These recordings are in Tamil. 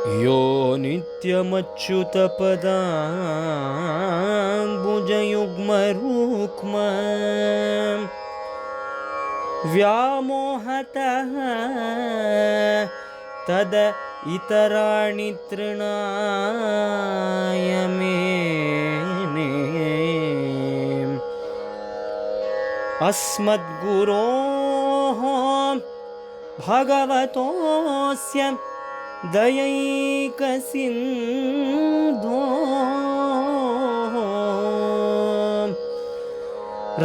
यो नित्यमच्युतपदाम्बुजयुग्मरुक्म। व्यामोहतः तद इतराणि तृणाय मेने अस्मद्गुरोः भगवतोऽस्य दयैकसिन्धो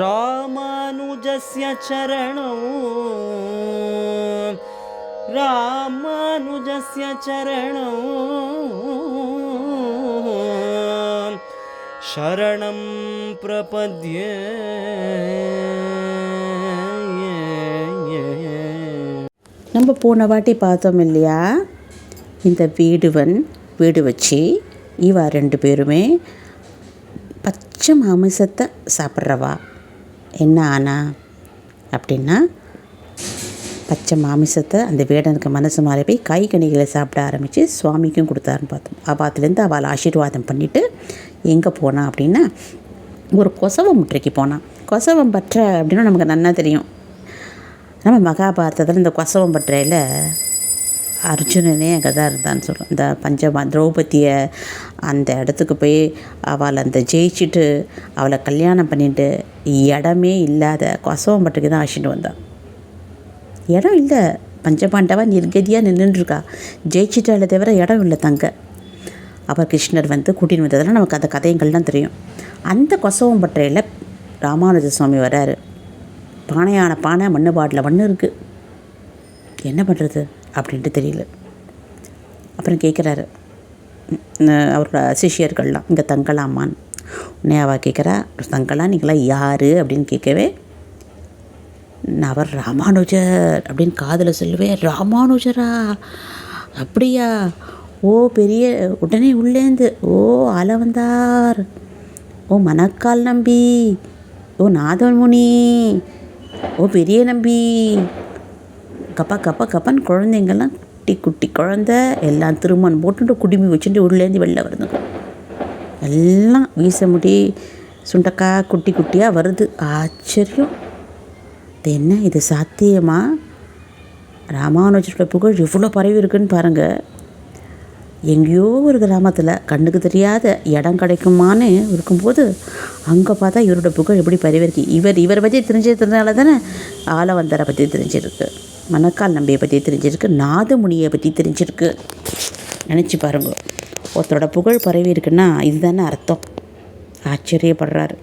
रामानुजस्य चरणौ रामानुजस्य चरणौ शरणं प्रपद्ये நம்ம போன வாட்டி பார்த்தோம் இல்லையா இந்த வீடுவன் வீடு வச்சு இவா ரெண்டு பேருமே பச்சை மாமிசத்தை சாப்பிட்றவா. என்ன ஆனா? அப்படின்னா பச்சை மாமிசத்தை அந்த வேடனுக்கு மனசு மாறி போய் கை கனிகளை சாப்பிட ஆரம்பித்து சுவாமிக்கும் கொடுத்தாருன்னு பார்த்தோம். அவாத்துலேருந்து அவள் ஆசீர்வாதம் பண்ணிவிட்டு எங்கே போனான் அப்படின்னா ஒரு கொசவம் முற்றைக்கு போனான் கொசவம் பற்ற அப்படின்னு நமக்கு நன்னா தெரியும். நம்ம மகாபாரதத்தில் இந்த கொசவம் பற்றையில் அர்ஜுனனே அங்கே தான் இருந்தான்னு சொல்கிறோம் இந்த பஞ்சமா திரௌபதியை அந்த இடத்துக்கு போய் அவளை அந்த ஜெயிச்சுட்டு அவளை கல்யாணம் பண்ணிட்டு இடமே இல்லாத கொசவம்பட்டுக்கு தான் அழைச்சிட்டு வந்தான் இடம் இல்லை. பஞ்சபாண்டவா நிர்கதியாக நின்றுருக்கா ஜெயிச்சிட்டாலே தவிர இடம் இல்லை தங்க. அவர் கிருஷ்ணர் வந்து கூட்டின்னு வந்ததெல்லாம் நமக்கு அந்த கதைங்கள்லாம் தெரியும். அந்த கொசவம்பற்றையில் ராமானுஜ சுவாமி வராரு பானையான பானை மண்ணு பாட்டில் மண்ணு இருக்குது என்ன பண்ணுறது அப்படின்ட்டு தெரியல. அப்புறம் கேட்குறாரு அவரோட சிஷியர்கள்லாம் இங்கே தங்கலாமான்னு உடனே அவள் கேட்குறா தங்கலாம் நீங்களாம் யார்? அப்படின்னு கேட்கவே நான் அவர் ராமானுஜர். அப்படின்னு காதில் சொல்லுவேன் ராமானுஜரா? அப்படியா? ஓ பெரிய உடனே உள்ளேந்து ஓ ஆள வந்தார் ஓ மணக்கால் நம்பி. ஓ நாதமுனி ஓ பெரிய நம்பி. கப்பா கப்பா கப்பான்னு குழந்தைங்கெல்லாம் குட்டி குட்டி குழந்த எல்லாம் திருமணம் போட்டுட்டு குடுமி வச்சுட்டு உள்ளேருந்து வெளில வருதுங்க. எல்லாம் வீச முடி சுண்டக்காய் குட்டி குட்டியாக வருது. ஆச்சரியம். இது என்ன? இது சாத்தியமா? ராமானுஜரோட புகழ் எவ்வளோ பரவி இருக்குன்னு பாருங்கள் எங்கேயோ ஒரு கிராமத்தில் கண்ணுக்கு தெரியாத இடம் கிடைக்குமான்னு இருக்கும்போது அங்கே பார்த்தா இவரோட புகழ் எப்படி பரவிருக்கு இவர் இவரை பற்றி தெரிஞ்சதுனால தானே ஆலவந்தரை பற்றி தெரிஞ்சிருக்கு. மணக்கால் நம்பியை பற்றி தெரிஞ்சிருக்கு நாதமுனியை பற்றி தெரிஞ்சிருக்கு. நினச்சி பாருங்க. ஒருத்தரோட புகழ் பரவி இருக்குன்னா இதுதானே அர்த்தம். ஆச்சரியப்படுறாரு.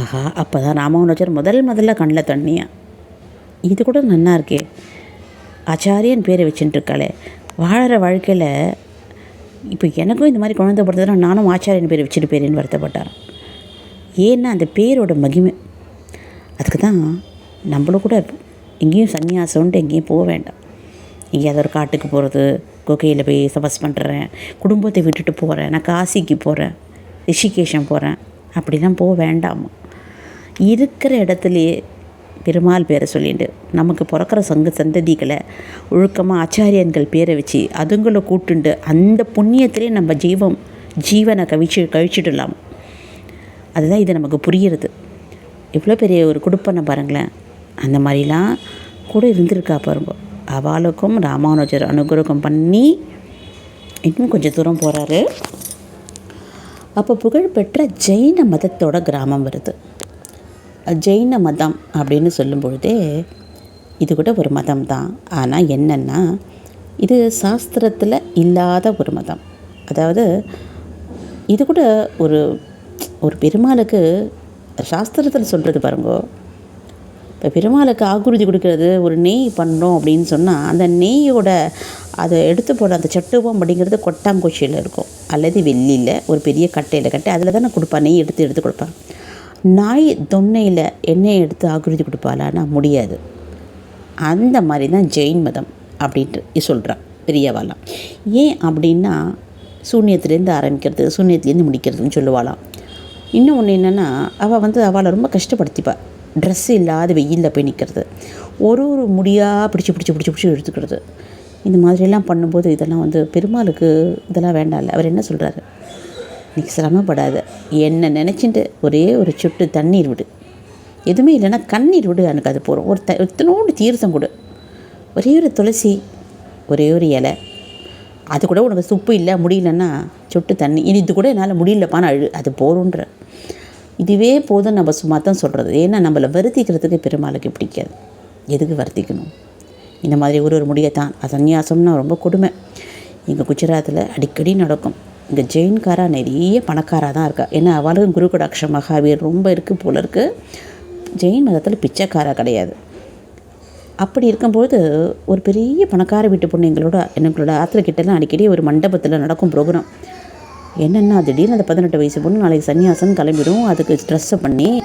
ஆஹா அப்போ தான் ராமானுஜர் முதல் முதல்ல கண்ணில் தண்ணியா? இது கூட நன்னா இருக்கே. ஆச்சாரியன் பேரை வச்சுட்டு இருக்காளே வாழற வாழ்க்கையில் இப்போ எனக்கும் இந்த மாதிரி குழந்தை பிறந்ததுனா நானும் ஆச்சாரியன் பேர் வச்சுட்டு பேரேன்னு வருத்தப்பட்டார் ஏன்னா அந்த பேரோட மகிமை. அதுக்கு தான் நம்மளும் கூட எங்கேயும் சன்னியாசம்ன்ட்டு எங்கேயும் போக வேண்டாம். எங்கேயாவது ஒரு காட்டுக்கு போகிறது குகையில் போய் தபஸ் பண்ணுறேன் குடும்பத்தை விட்டுட்டு போகிறேன் நான் காசிக்கு போகிறேன் ரிஷிகேஷன் போகிறேன் அப்படிலாம் போக வேண்டாமா? இருக்கிற இடத்துலையே பெருமாள் பேரை சொல்லிட்டு நமக்கு பிறக்கிற சங்க சந்ததிகளை ஒழுக்கமாக ஆச்சாரியன்கள் பேரை வச்சு அதுங்களை கூட்டுண்டு அந்த புண்ணியத்திலே நம்ம ஜீவம் ஜீவனை கழிச்சு கழிச்சிடலாம் அதுதான் இது நமக்கு புரிகிறது எவ்வளோ பெரிய ஒரு குடுப்பனை பாருங்களேன். அந்த மாதிரிலாம் கூட இருந்திருக்கா பாருங்க. அவளுக்கும் ராமானுஜர் அனுகிரகம் பண்ணி இன்னும் கொஞ்சம் தூரம் போகிறாரு அப்போ புகழ்பெற்ற ஜெயின மதத்தோட கிராமம் வருது. ஜெயின மதம் அப்படின்னு சொல்லும் பொழுதே இது கூட ஒரு மதம் தான். ஆனால் என்னென்னா இது சாஸ்திரத்தில் இல்லாத ஒரு மதம். அதாவது இது கூட ஒரு ஒரு பெருமாளுக்கு சாஸ்திரத்தில் சொல்கிறது பாருங்கோ இப்போ பெருமாளுக்கு ஆகுருதி கொடுக்கறது ஒரு நெய் பண்ணுறோம் அப்படின்னு சொன்னால் அந்த நெய்யோட அதை எடுத்து போடுற அந்த சட்டுவம் அப்படிங்கிறது கொட்டாங்குச்சியில் இருக்கும். அல்லது வெள்ளியில் ஒரு பெரிய கட்டையில் கட்டி அதில் தானே கொடுப்பா நெய் எடுத்து எடுத்து கொடுப்பான் நாய் தொன்னையில் எண்ணெய் எடுத்து ஆகுருதி கொடுப்பாளான்னா முடியாது. அந்த மாதிரி தான் ஜெயின் மதம் அப்படின்ட்டு சொல்கிறான் பெரியவாளாம் ஏன் அப்படின்னா சூன்யத்துலேருந்து ஆரம்பிக்கிறது சூன்யத்துலேருந்து முடிக்கிறதுன்னு சொல்லுவாளாம். இன்னும் ஒன்று என்னென்னா அவள் வந்து அவளை ரொம்ப கஷ்டப்படுத்திப்பாள் ட்ரெஸ் இல்லாத வெயிலில் போய் நிற்கிறது ஒரு ஒரு முடியாக பிடிச்சி பிடிச்சி பிடிச்சி பிடிச்சி எடுத்துக்கிறது இந்த மாதிரிலாம் பண்ணும்போது இதெல்லாம் வந்து பெருமாளுக்கு இதெல்லாம் வேண்டாம்ல அவர் என்ன சொல்கிறாரு நீ சிரமப்படாத. என்னை நினச்சிட்டு ஒரே ஒரு சொட்டு தண்ணீர் விடு. எதுவுமே இல்லைன்னா கண்ணீர் விடு. எனக்கு அது போகிறோம் ஒரு த எத்தனோடு தீர்த்தம் கொடு. ஒரே ஒரு துளசி ஒரே ஒரு இலை. அது கூட உனக்கு சுப்பு இல்லை முடியலன்னா சொட்டு தண்ணி. இனி இது கூட என்னால் முடியலப்பான்னு அழு. அது போருன்ற இதுவே போதும் நம்ம சும்மா தான் சொல்கிறது ஏன்னா நம்மளை வருத்திக்கிறதுக்கு பெருமாளுக்கு பிடிக்காது. எதுக்கு வருத்திக்கணும்? இந்த மாதிரி ஒரு ஒரு முடியத்தான். சந்நியாசம்னா ரொம்ப கொடுமை. இங்கே குஜராத்தில் அடிக்கடி நடக்கும். இங்கே ஜெயின்காரா நிறைய பணக்காராக தான் இருக்கா. ஏன்னா அவளுக்கும் குரு கடாட்ச மகாவீர் ரொம்ப இருக்குது போல இருக்குது ஜெயின் மதத்தில் பிச்சைக்காரா கிடையாது. அப்படி இருக்கும்போது ஒரு பெரிய பணக்கார வீட்டு பொண்ணு எங்களோட எங்களோட ஆற்றுல கிட்டலாம் அடிக்கடி ஒரு மண்டபத்தில் நடக்கும் ப்ரோக்ராம். என்னென்னா திடீர்னு அந்த பதினெட்டு வயசு பொண்ணு நாளைக்கு சன்னியாசம் கிளம்பிடும். அதுக்கு ட்ரெஸ்ஸை பண்ணி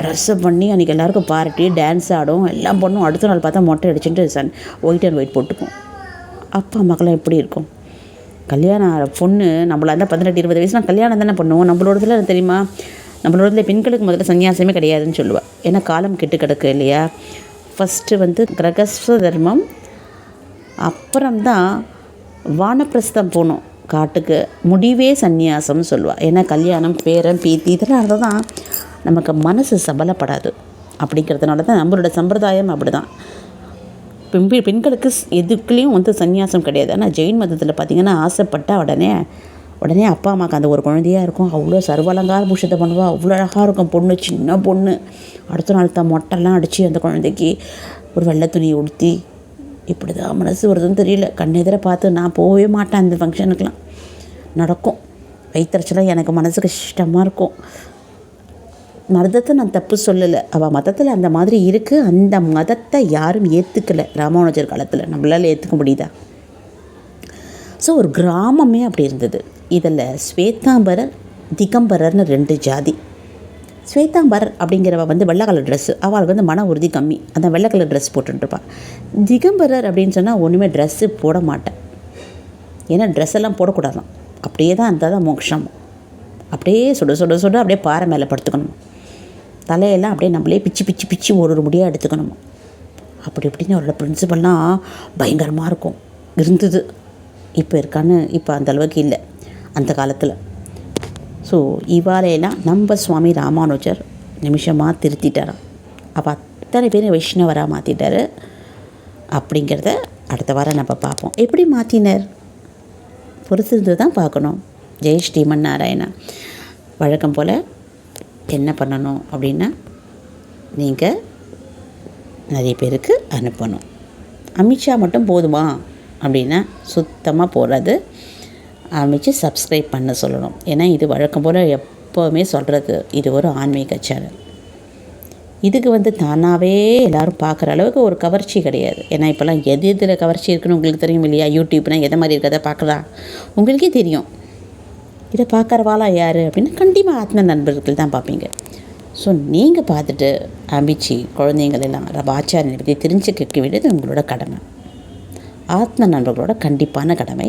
ட்ரெஸ்ஸை பண்ணி அன்றைக்கி எல்லாருக்கும் பார்ட்டி டான்ஸ் ஆடும். எல்லாம் பண்ணும் அடுத்த நாள் பார்த்தா மொட்டை அடிச்சுட்டு சன் ஒயிட் அண்ட் ஒயிட் போட்டுக்கும். அப்பா அம்மாக்கெல்லாம் எப்படி இருக்கும்? கல்யாணம் ஆகிற பொண்ணு நம்மளா இருந்தால் பதினெட்டு இருபது வயசுலாம் கல்யாணம் தானே பண்ணுவோம். நம்மளோடதுல தெரியுமா? நம்மளோடதுல பெண்களுக்கு முதல்ல சன்னியாசமே கிடையாதுன்னு சொல்லுவாள் ஏன்னா காலம் கெட்டு கிடக்கு இல்லையா? ஃபஸ்ட்டு வந்து கிரகஸ்வ தர்மம் அப்புறம்தான் வானப்பிரஸ்தம் போகணும். காட்டுக்கு முடிவே சந்நியாசம்னு சொல்லுவாள் ஏன்னா கல்யாணம் பேரன் பீத்தி இதெல்லாம் இருந்தால் தான் நமக்கு மனசு சபலப்படாது. அப்படிங்கிறதுனால தான் நம்மளோட சம்பிரதாயம் அப்படி தான் பெண் பெண்களுக்கு எதுக்குலேயும் வந்து சந்நியாசம் கிடையாது. ஆனால் ஜெயின் மதத்தில் பார்த்திங்கன்னா ஆசைப்பட்டா உடனே உடனே அப்பா அம்மாவுக்கு அந்த ஒரு குழந்தையாக இருக்கும். அவ்வளோ சர்வலங்கார பூஷத்தை பண்ணுவா. அவ்வளோ அழகாக இருக்கும் பொண்ணு சின்ன பொண்ணு. அடுத்த நாள் தான் மொட்டைலாம் அடித்து அந்த குழந்தைக்கு ஒரு வெள்ளை துணி உடுத்தி இப்படி தான் மனசு வருதுன்னு தெரியல. கண்ணெதிர பார்த்து நான் போகவே மாட்டேன் அந்த ஃபங்க்ஷனுக்கெலாம் நடக்கும். வைத்தறிச்சலாக எனக்கு மனசு கஷ்டமாக இருக்கும். மதத்தை நான் தப்பு சொல்லலை. அவள் மதத்தில் அந்த மாதிரி இருக்குது அந்த மதத்தை யாரும் ஏற்றுக்கலை ராமானுஜர் காலத்தில். நம்மளால் ஏற்றுக்க முடியுதா? ஸோ ஒரு கிராமமே அப்படி இருந்தது. இதில் ஸ்வேதாம்பரர் திகம்பரர்னு ரெண்டு ஜாதி. ஸ்வேதாம்பரர் அப்படிங்கிறவ வந்து வெள்ளை கலர் ட்ரெஸ்ஸு அவளுக்கு வந்து மன உறுதி கம்மி. அந்த வெள்ளை கலர் ட்ரெஸ் போட்டுருப்பாள் திகம்பரர் அப்படின்னு சொன்னால் ஒன்றுமே ட்ரெஸ்ஸு போட மாட்டேன். ஏன்னா ட்ரெஸ் எல்லாம் போடக்கூடாதான் அப்படியே தான் இருந்தால் தான் மோட்சம் அப்படியே சுட சுட சுட அப்படியே பாறை மேலே படுத்துக்கணும். தலையெல்லாம் அப்படியே நம்மளே பிச்சு பிச்சு பிச்சு ஒரு ஒரு முடியாக எடுத்துக்கணும். அப்படி இப்படின்னு அவரோட பிரின்சிபல்லாம் பயங்கரமாக இருக்கும். இருந்தது. இப்போ இருக்கான்னு இப்போ அந்த அளவுக்கு இல்லை. அந்த காலத்தில். ஸோ இவாளையெல்லாம் நம்ம சுவாமி ராமானுஜர் நிமிஷமாக திருத்திட்டாராம். அப்போ அத்தனை பேர் வைஷ்ணவராக மாற்றிட்டார் அப்படிங்கிறத அடுத்த வாரம் நம்ம பார்ப்போம். எப்படி மாற்றினர் பொறுத்திருந்து தான் பார்க்கணும். ஜெய் ஸ்ரீமன் நாராயணா வழக்கம் போல் என்ன பண்ணணும் அப்படின்னா நீங்கள் நிறைய பேருக்கு அனுப்பணும். அமித்ஷா மட்டும் போதுமா? அப்படின்னா சுத்தமாக போகிறது அமைச்சு சப்ஸ்கிரைப் பண்ண சொல்லணும். ஏன்னா இது வழக்கம் போல் எப்போவுமே சொல்கிறது இது ஒரு ஆன்மீக சேனல் இதுக்கு வந்து தானாகவே எல்லாரும் பார்க்குற அளவுக்கு ஒரு கவர்ச்சி கிடையாது. ஏன்னா இப்போல்லாம் எது எதில் கவர்ச்சி இருக்குன்னு உங்களுக்கு தெரியும் இல்லையா? யூடியூப்னா எதை மாதிரி இருக்கிறத பார்க்கலாம் உங்களுக்கே தெரியும். இதை பார்க்குறவாளா யார்? அப்படின்னா கண்டிப்பாக ஆத்ம நண்பர்கள் தான் பார்ப்பீங்க. ஸோ நீங்கள் பார்த்துட்டு அம்பிச்சு குழந்தைங்களெல்லாம் ஆச்சாரியனை பற்றி தெரிஞ்சுக்க வேண்டியது உங்களோட கடமை. ஆத்ம நண்பர்களோட கண்டிப்பான கடமை.